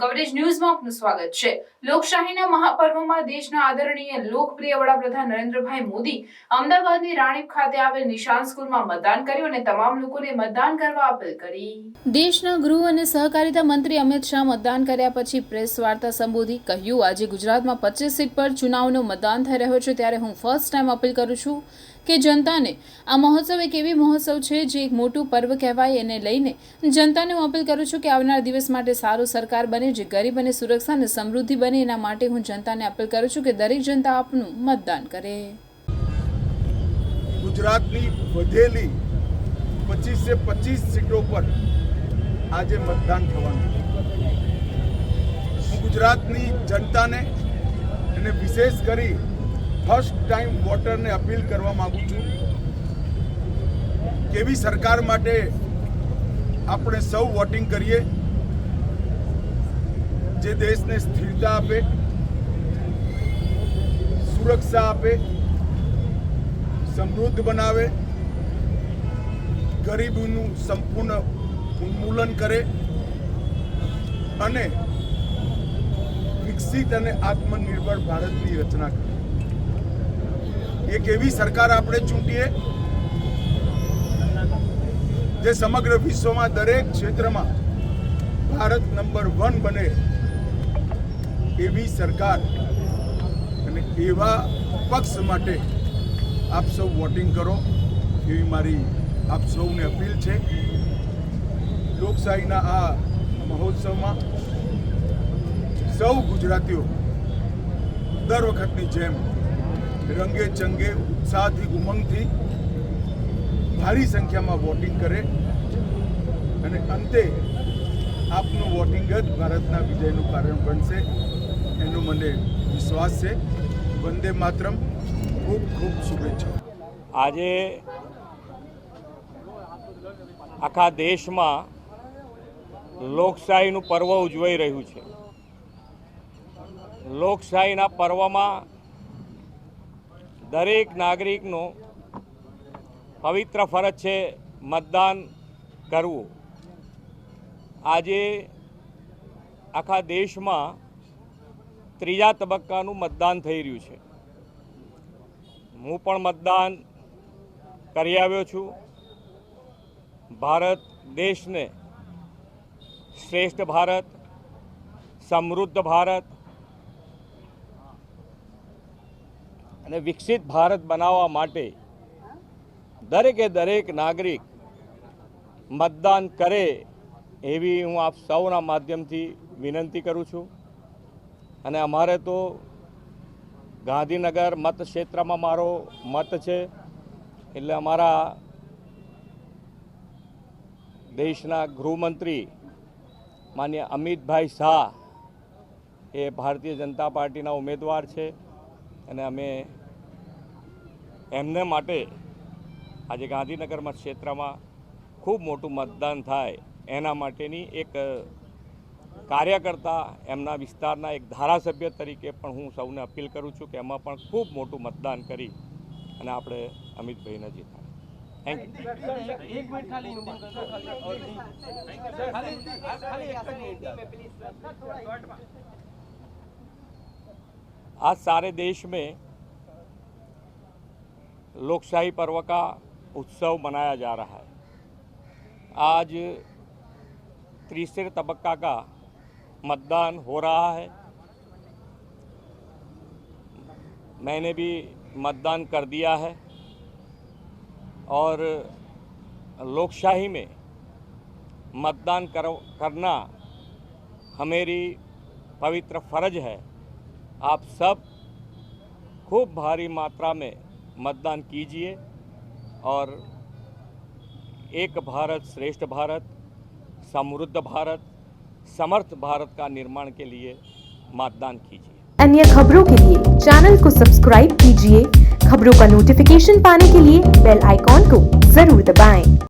Coverage ન્યૂઝમાં આપનું સ્વાગત છે. લોકશાહીના મહાપર્વમાં દેશના આદરણીય લોકપ્રિય વડાપ્રધાન નરેન્દ્રભાઈ મોદી અમદાવાદની રાણીપ ખાતે આવેલ નિશાન સ્કૂલમાં મતદાન કર્યું અને તમામ લોકોને મતદાન કરવા અપીલ કરી. દેશના ગૃહ અને સહકારિતા મંત્રી અમિત શાહ મતદાન કર્યા પછી પ્રેસ વાર્તા સંબોધી કહ્યું, આજે ગુજરાતમાં પચીસ સીટ પર ચુનાવનું મતદાન થઈ રહ્યો છે. ત્યારે હું ફર્સ્ટ ટાઈમ અપીલ કરું છું કે જનતાને આ મહોત્સવ એક એવી મહોત્સવ છે જે એક મોટું પર્વ કહેવાય એને લઈને જનતાને હું અપીલ કરું છું કે આવનાર દિવસ માટે સારું સરકાર બને, જે ગરીબ અને સુરક્ષા અને સમૃદ્ધિ બને એના માટે હું જનતાને અપીલ કરું છું કે દરેક જનતા આપનું મતદાન કરે. ગુજરાતની વધેલી પચીસે પચીસ સીટો પર આજે મતદાન થવાનું ગુજરાતની જનતાને અને વિશેષ કરી ફર્સ્ટ ટાઈમ વોટરને અપીલ કરવા માગું છું કેવી સરકાર માટે આપણે સૌ વોટિંગ કરીએ જે દેશને સ્થિરતા આપે, સુરક્ષા આપે, સમૃદ્ધ બનાવે, ગરીબીનું સંપૂર્ણ ઉન્મૂલન કરે અને વિકસિત અને આત્મનિર્ભર ભારતની રચના કરે. એક એવી સરકાર આપણે ચૂંટીએ જે સમગ્ર વિશ્વમાં દરેક ક્ષેત્રમાં ભારત નંબર વન બને એવી સરકાર અને એવા પક્ષ માટે આપ સૌ વોટિંગ કરો એવી મારી આપ સૌને અપીલ છે. લોકશાહીના આ મહોત્સવમાં સૌ ગુજરાતીઓ દર વખતની જેમ રંગે ચંગે ઉત્સાહથી, ઉમંગથી ભારી સંખ્યામાં વોટિંગ કરે. અને અંતે આપનું વોટિંગ જ ભારતના વિજયનું કારણ બનશે. એનો મને વિશ્વાસ છે. વંદે માતરમ. ખૂબ ખૂબ શુભેચ્છા આજે આખા દેશમાં લોકશાહીનું પર્વ ઉજવાઈ રહ્યું છે. લોકશાહીના પર્વમાં દરેક નાગરિકનો પવિત્ર ફરજ છે મતદાન કરવું. આજે આખા દેશમાં ત્રીજા તબક્કાનું મતદાન થઈ રહ્યું છે. હું પણ મતદાન કરી આવ્યો છું. ભારત દેશને શ્રેષ્ઠ ભારત, સમૃદ્ધ ભારત અને વિકસિત ભારત બનાવવા માટે દરેકે દરેક નાગરિક મતદાન કરે એવી હું આપ સૌના માધ્યમથી વિનંતી કરું છું. અને અમારે તો ગાંધીનગર મત ક્ષેત્રમાં મારો મત છે. એટલે અમારા દેશના ગૃહમંત્રી માન્ય અમિતભાઈ શાહ એ ભારતીય જનતા પાર્ટીના ઉમેદવાર છે. અને અમે એમને માટે આજે ગાંધીનગર મત ક્ષેત્રમાં ખૂબ મોટું મતદાન થાય એના માટેની એક કાર્યકર્તા એમના વિસ્તારના એક ધારાસભ્ય તરીકે પણ હું સૌને અપીલ કરું છું કે એમાં પણ ખૂબ મોટું મતદાન કરી અને આપણે અમિતભાઈને જીતા થેન્ક યુ आज सारे देश में लोकशाही पर्व का उत्सव मनाया जा रहा है। आज तीसरे तबक्का का मतदान हो रहा है। मैंने भी मतदान कर दिया है और लोकशाही में मतदान कर, करना हमारी पवित्र फ़र्ज़ है। आप सब खूब भारी मात्रा में मतदान कीजिए और एक भारत श्रेष्ठ भारत, समृद्ध भारत, समर्थ भारत का निर्माण के लिए मतदान कीजिए अन्य खबरों के लिए चैनल को सब्सक्राइब कीजिए खबरों का नोटिफिकेशन पाने के लिए बेल आइकॉन को ज़रूर दबाएँ।